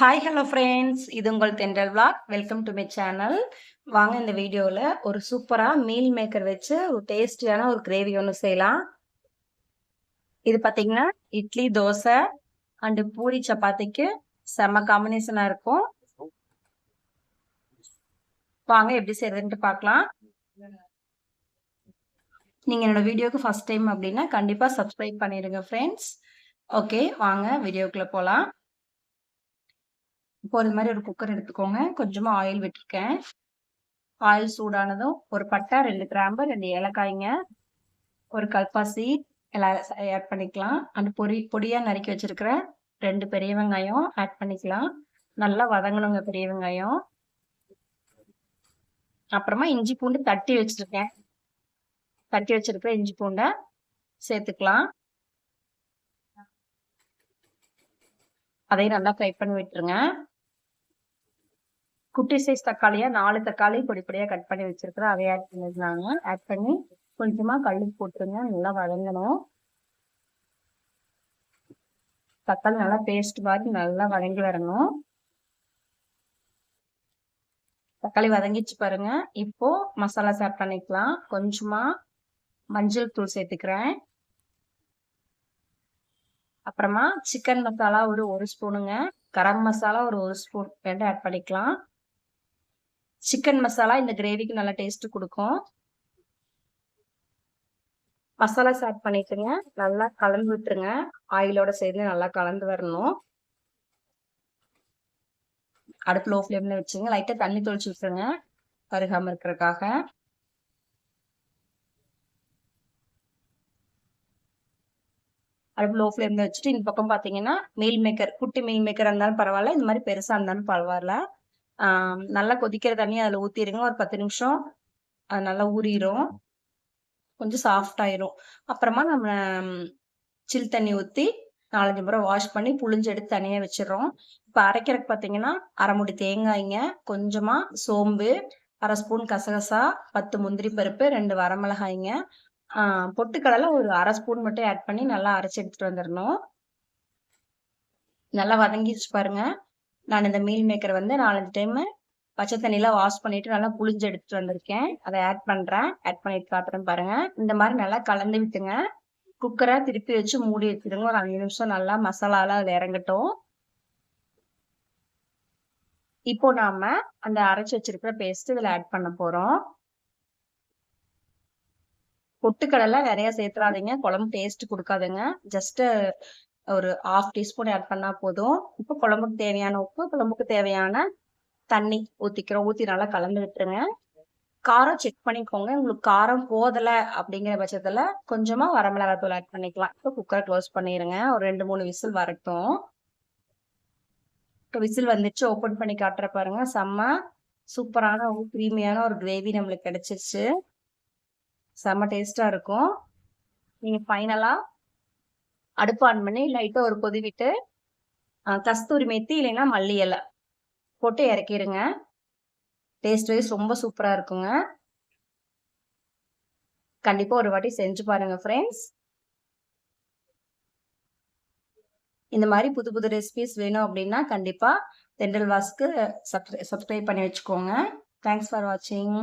Hi hello friends இது உங்கள் Thendral vlog welcome to my channel வாங்க இந்த வீடியோவில் ஒரு சூப்பராக மீல் மேக்கர் வச்சு ஒரு டேஸ்டியான ஒரு கிரேவி ஒன்று செய்யலாம். இது பார்த்தீங்கன்னா இட்லி தோசை அண்டு பூரி சப்பாத்திக்கு செம்ம காம்பினேஷனாக இருக்கும். வாங்க எப்படி செய்யறதுன்ட்டு பார்க்கலாம் நீங்கள் என்னோட வீடியோக்கு ஃபஸ்ட் டைம் அப்படின்னா கண்டிப்பாக சப்ஸ்கிரைப் பண்ணிடுங்க ஃப்ரெண்ட்ஸ் ஓகே வாங்க வீடியோக்குள்ளே போகலாம் இப்போ இது மாதிரி ஒரு குக்கர் எடுத்துக்கோங்க. கொஞ்சமாக ஆயில் விட்டுருக்கேன். ஆயில் சூடானதும் ஒரு பட்டை ரெண்டு கிராம்பு ரெண்டு ஏலக்காய்ங்க ஒரு கல்பாசி எல்லாம் ஆட் பண்ணிக்கலாம். அந்த பொடி பொடியாக நறுக்கி வச்சுருக்கிற ரெண்டு பெரிய வெங்காயம் ஆட் பண்ணிக்கலாம். நல்லா வதங்கணுங்க பெரிய வெங்காயம். அப்புறமா இஞ்சி பூண்டு தட்டி வச்சுருக்கேன். தட்டி வச்சிருக்கிற இஞ்சி பூண்டை சேர்த்துக்கலாம். அதையும் நல்லா ஃப்ரை பண்ணி விட்டுருங்க. குட்டி சைஸ் தக்காளியா நாலு தக்காளி பொடிப்படியாக கட் பண்ணி வச்சிருக்கிறேன் அதை ஆட் பண்ணிருந்தாங்க ஆட் பண்ணி கொஞ்சமாக கல் போட்டுருங்க நல்லா வதங்கணும். தக்காளி நல்லா பேஸ்ட் மாதிரி நல்லா வதங்கி வரணும். தக்காளி வதங்கிச்சு பாருங்க. இப்போ மசாலா ஆட் பண்ணிக்கலாம். கொஞ்சமா மஞ்சள் தூள் சேர்த்துக்கிறேன். அப்புறமா சிக்கன் மசாலா ஒரு ஒரு ஸ்பூனுங்க கரம் மசாலா ஒரு ஒரு ஸ்பூன் ரெண்டு ஆட் பண்ணிக்கலாம். சிக்கன் மசாலா இந்த கிரேவிக்கு நல்லா டேஸ்ட் கொடுக்கும். மசாலா ஆட் பண்ணிட்டுங்க நல்லா கலந்து விட்டுருங்க. ஆயிலோட சேர்ந்து நல்லா கலந்து வரணும். அடுப்பு லோ ஃப்ளேம்ல வச்சுங்க லைட்டா தண்ணி தொளிச்சு விட்டுருங்க. கருகாம இருக்கிறதுக்காக. அடுப்பு லோ ஃப்ளேம்ல வச்சுட்டு இந்த பக்கம் பாத்தீங்கன்னா மீல் மேக்கர் குட்டி மீல் மேக்கர் இருந்தாலும் பரவாயில்ல. இந்த மாதிரி பெருசா இருந்தாலும் பரவாயில்ல. நல்லா கொதிக்கிற தண்ணி அதில் ஊற்றிடுங்க ஒரு பத்து நிமிஷம். அது நல்லா ஊறிடும் கொஞ்சம் சாஃப்ட் ஆயிரும். அப்புறமா நம்ம சில் தண்ணி ஊற்றி நாலஞ்சு முறை வாஷ் பண்ணி புளிஞ்சு எடுத்து தனியாக வச்சிடறோம். இப்போ அரைக்கிறதுக்கு பார்த்தீங்கன்னா அரை முடி தேங்காய்ங்க கொஞ்சமாக சோம்பு அரை ஸ்பூன் கசகசா பத்து முந்திரி பருப்பு ரெண்டு வரமிளகாய்ங்க. பொட்டுக்கடலை ஒரு அரை ஸ்பூன் மட்டும் ஆட் பண்ணி நல்லா அரைச்சி எடுத்துட்டு வந்துடணும். நல்லா வதங்கிச்சு பாருங்க. நான் இந்த மீல் மேக்கர் வந்து நாலஞ்சு டைம் பச்சை தண்ணியெலாம் வாஷ் பண்ணிட்டு நல்லா புளிஞ்சு எடுத்துட்டு வந்திருக்கேன். அதை ஆட் பண்ணுறேன் ஆட் பண்ணிட்டு காட்டுறேன் பாருங்க. இந்த மாதிரி நல்லா கலந்து விட்டுங்க. குக்கரை திருப்பி வச்சு மூடி வச்சுடுங்க. ஒரு அஞ்சு நிமிஷம் நல்லா மசாலாலாம் அதில் இறங்கட்டும். இப்போ நாம அந்த அரைச்சி வச்சிருக்கிற பேஸ்ட் இதில் ஆட் பண்ண போறோம். பொட்டுக்கடலை நிறைய சேர்த்துறாதீங்க. குழம்பு டேஸ்ட் கொடுக்காதுங்க. ஜஸ்ட் ஒரு ஆஃப் டீஸ்பூன் ஆட் பண்ணால் போதும். இப்போ குழம்புக்கு தேவையான உப்பு குழம்புக்கு தேவையான தண்ணி ஊற்றிக்கிறோம் ஊற்றி நல்லா கலந்து விட்டுருங்க. காரம் செக் பண்ணிக்கோங்க. உங்களுக்கு காரம் போதலை அப்படிங்கிற பட்சத்தில் கொஞ்சமாக வரமிளகாய் தூள் ஆட் பண்ணிக்கலாம். இப்போ குக்கரை க்ளோஸ் பண்ணிடுங்க ஒரு ரெண்டு மூணு விசில் வரட்டும். இப்போ விசில் வந்துச்சு ஓப்பன் பண்ணி காட்டுற பாருங்க. செம்ம சூப்பரான ஒரு க்ரீமியான ஒரு கிரேவி நம்மளுக்கு கிடைச்சிருச்சு. செம்ம டேஸ்ட்டாக இருக்கும். நீங்கள் ஃபைனலாக அடுப்பு ஆன் பண்ணி லைட்டாக ஒரு கொதி விட்டு கஸ்தூரி மெத்தி இல்லைன்னா மல்லி இலை போட்டு இறக்கிடுங்க டேஸ்ட் வைஸ் ரொம்ப சூப்பராக இருக்குங்க. கண்டிப்பாக ஒரு வாட்டி செஞ்சு பாருங்கள் ஃப்ரெண்ட்ஸ் இந்த மாதிரி புது புது ரெசிபிஸ் வேணும் அப்படின்னா கண்டிப்பாக தெண்டல் வாஸ்க்கு சப்ஸ்கிரைப் பண்ணி வச்சுக்கோங்க. தேங்க்ஸ் ஃபார் வாட்சிங்